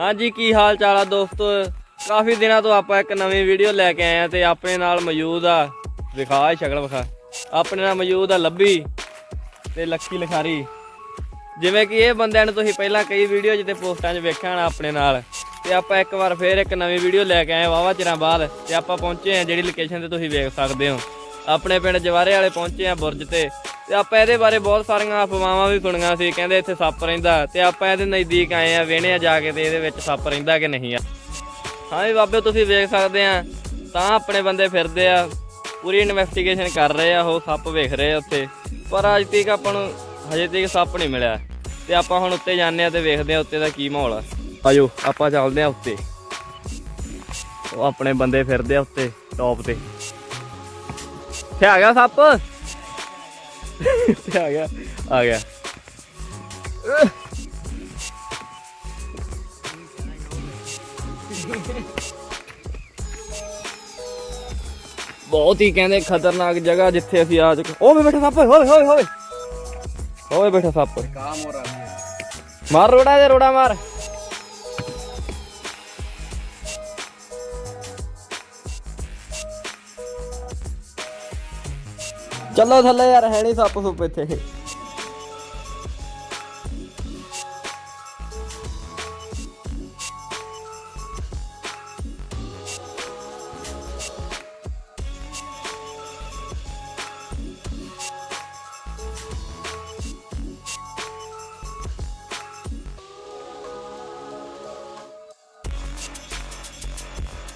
ਹਾਂਜੀ, ਕੀ ਹਾਲ ਚਾਲ ਆ ਦੋਸਤੋ? ਕਾਫੀ ਦਿਨਾਂ ਤੋਂ ਆਪਾਂ ਇੱਕ ਨਵੀਂ ਵੀਡੀਓ ਲੈ ਕੇ ਆਏ ਆ ਤੇ ਆਪਣੇ ਨਾਲ ਮੌਜੂਦ ਆ। ਵਿਖਾ ਇਹ ਸ਼ਕਲ ਵਿਖਾ। ਆਪਣੇ ਨਾਲ ਮੌਜੂਦ ਆ ਲੱਭੀ ਤੇ ਲੱਕੀ ਲਖਾਰੀ। ਜਿਵੇਂ ਕਿ ਇਹ ਬੰਦਿਆਂ ਨੂੰ ਤੁਸੀਂ ਪਹਿਲਾਂ ਕਈ ਵੀਡੀਓ ਜਿਹਦੇ ਪੋਸਟਾਂ 'ਚ ਵੇਖਿਆ ਹੋਣਾ ਆਪਣੇ ਨਾਲ। ਤੇ ਆਪਾਂ ਇੱਕ ਵਾਰ ਫੇਰ ਇੱਕ ਨਵੀਂ ਵੀਡੀਓ ਲੈ ਕੇ ਆਏ ਵਾਵਾ ਚਿਰਾਂ ਬਾਅਦ ਤੇ ਆਪਾਂ ਪਹੁੰਚੇ ਆ ਜਿਹੜੀ ਲੋਕੇਸ਼ਨ ਤੇ ਤੁਸੀਂ ਵੇਖ ਸਕਦੇ ਹੋ। ਆਪਣੇ ਪਿੰਡ ਜਵਾਰੇ ਵਾਲੇ ਪਹੁੰਚੇ ਆ ਬੁਰਜ ਤੇ। ਤੇ ਆਪਾਂ ਇਹਦੇ ਬਾਰੇ ਬਹੁਤ ਸਾਰੀਆਂ ਅਫਵਾਹਾਂ ਵੀ ਸੁਣੀਆਂ ਸੀ, ਕਹਿੰਦੇ ਇੱਥੇ ਸੱਪ ਰਹਿੰਦਾ। ਤੇ ਆਪਾਂ ਇਹਦੇ ਨਜ਼ਦੀਕ ਆਏ ਆ ਵੇਣੇ ਆ ਜਾ ਕੇ ਤੇ ਇਹਦੇ ਵਿੱਚ ਸੱਪ ਰਹਿੰਦਾ ਕਿ ਨਹੀਂ ਆ। ਹਾਂ ਜੀ ਬਾਬੇ, ਤੁਸੀਂ ਵੇਖ ਸਕਦੇ ਆ, ਤਾਂ ਆਪਣੇ ਬੰਦੇ ਫਿਰਦੇ ਆ, ਪੂਰੀ ਇਨਵੈਸਟੀਗੇਸ਼ਨ ਕਰ ਰਹੇ ਆ, ਉਹ ਸੱਪ ਵੇਖ ਰਹੇ ਆ ਉੱਥੇ। ਪਰ ਅੱਜ ਤੱਕ ਆਪਾਂ ਨੂੰ ਹਜੇ ਤੱਕ ਸੱਪ ਨਹੀਂ ਮਿਲਿਆ। ਤੇ ਆਪਾਂ ਹੁਣ ਉੱਤੇ ਜਾਂਦੇ ਆ ਤੇ ਵੇਖਦੇ ਆ ਉੱਤੇ ਦਾ ਕੀ ਮਾਹੌਲ ਆ। ਆਜੋ, ਆਪਾਂ ਚੱਲਦੇ ਆ ਉੱਤੇ। ਉਹ ਆਪਣੇ ਬੰਦੇ ਫਿਰਦੇ ਆ ਉੱਤੇ ਟੌਪ ਤੇ। ਇੱਥੇ ਆ ਗਿਆ ਸੱਪ? ਇੱਥੇ ਆ ਗਿਆ ਆ ਗਿਆ ਬਹੁਤ ਹੀ ਕਹਿੰਦੇ ਖਤਰਨਾਕ ਜਗ੍ਹਾ ਜਿੱਥੇ ਅਸੀਂ ਆ ਚੁੱਕੇ ਓਏ ਬੈਠਾ ਸੱਪ ਹੋਏ ਹੋਏ ਹੋਏ ਹੋਏ ਬੈਠਾ ਸੱਪ काम हो रहा है ਮਾਰ ਰੋੜਾ ਦੇ ਰੋੜਾ ਮਾਰ ਚੱਲੋ ਥੱਲੇ ਯਾਰ, ਹੈ ਨਹੀਂ ਸੱਪ ਸੁੱਪ ਇੱਥੇ।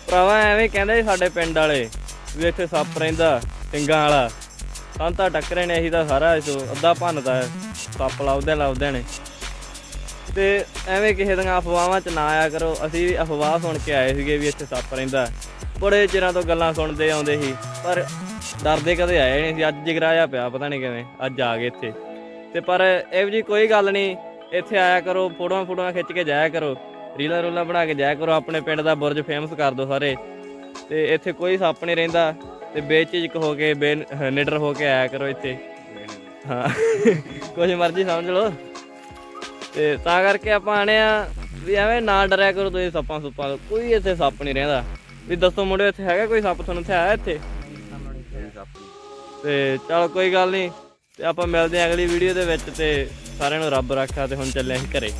ਭਰਾਵਾ, ਐਵੇਂ ਕਹਿੰਦੇ ਸਾਡੇ ਪਿੰਡ ਵਾਲੇ, ਵੀ ਇੱਥੇ ਸੱਪ ਰਹਿੰਦਾ ਟਿੰਗਾਂ ਵਾਲਾ। ਤਾਂ ਤਾਂ ਟੱਕਰੇ ਨੇ, ਅਸੀਂ ਤਾਂ ਸਾਰਾ ਇਸ ਅੱਧਾ ਭੰਨਦਾ ਹੈ। ਸੱਪ ਲੱਭਦੇ ਲੱਭਦੇ ਨੇ। ਤੇ ਐਵੇਂ ਕਿਸੇ ਦੀਆਂ ਅਫਵਾਹਾਂ 'ਚ ਨਾ ਆਇਆ ਕਰੋ। ਅਸੀਂ ਵੀ ਅਫਵਾਹ ਸੁਣ ਕੇ ਆਏ ਸੀਗੇ ਵੀ ਇੱਥੇ ਸੱਪ ਰਹਿੰਦਾ ਬੜੇ ਚਿਰਾਂ ਤੋਂ ਗੱਲਾਂ ਸੁਣਦੇ ਆਉਂਦੇ ਸੀ, ਪਰ ਡਰਦੇ ਕਦੇ ਆਏ ਨਹੀਂ ਸੀ। ਅੱਜ ਜਗਰਾਇਆ ਪਿਆ, ਪਤਾ ਨਹੀਂ ਕਿਵੇਂ, ਅੱਜ ਆ ਗਏ ਇੱਥੇ। ਤੇ ਪਰ ਇਹੋ ਜੀ ਕੋਈ ਗੱਲ ਨਹੀਂ, ਇੱਥੇ ਆਇਆ ਕਰੋ, ਫੋਟੋਆਂ ਫੋਟੋਆਂ ਖਿੱਚ ਕੇ ਜਾਇਆ ਕਰੋ। ਰੀਲਾਂ ਰੂਲਾਂ ਬਣਾ ਕੇ ਜਾਇਆ ਕਰੋ। ਆਪਣੇ ਪਿੰਡ ਦਾ ਬੁਰਜ ਫੇਮਸ ਕਰ ਦਿਓ ਸਾਰੇ। ਤੇ ਇੱਥੇ ਕੋਈ ਸੱਪ ਨਹੀਂ ਰਹਿੰਦਾ। ਤੇ ਬੇਚਿਜਕ ਹੋ ਕੇ, ਬੇ ਨਿਡਰ ਹੋ ਕੇ ਆਇਆ ਕਰੋ ਇੱਥੇ। ਹਾਂ। ਕੁਝ ਮਰਜ਼ੀ ਸਮਝ ਲਓ। ਤੇ ਤਾਂ ਕਰਕੇ ਆਪਾਂ ਆਣੇ ਆ ਵੀ ਐਵੇਂ ਨਾ ਡਰਿਆ ਕਰੋ ਤੁਸੀਂ ਸੱਪਾਂ ਸੁੱਪਾਂ ਤੋਂ। ਕੋਈ ਇੱਥੇ ਸੱਪ ਨਹੀਂ ਰਹਿੰਦਾ। ਵੀ ਦੱਸੋ ਮੁੰਡੇ ਇੱਥੇ ਹੈਗਾ ਕੋਈ ਸੱਪ? ਤੁਹਾਨੂੰ ਇੱਥੇ ਆਇਆ ਇੱਥੇ? ਤੇ ਚਲ ਕੋਈ ਗੱਲ ਨਹੀਂ। ਤੇ ਆਪਾਂ ਮਿਲਦੇ ਹਾਂ ਅਗਲੀ ਵੀਡੀਓ ਦੇ ਵਿੱਚ ਤੇ ਸਾਰਿਆਂ ਨੂੰ ਰੱਬ ਰੱਖਾ ਤੇ ਹੁਣ ਚੱਲੇ ਅਸੀਂ ਘਰੇ।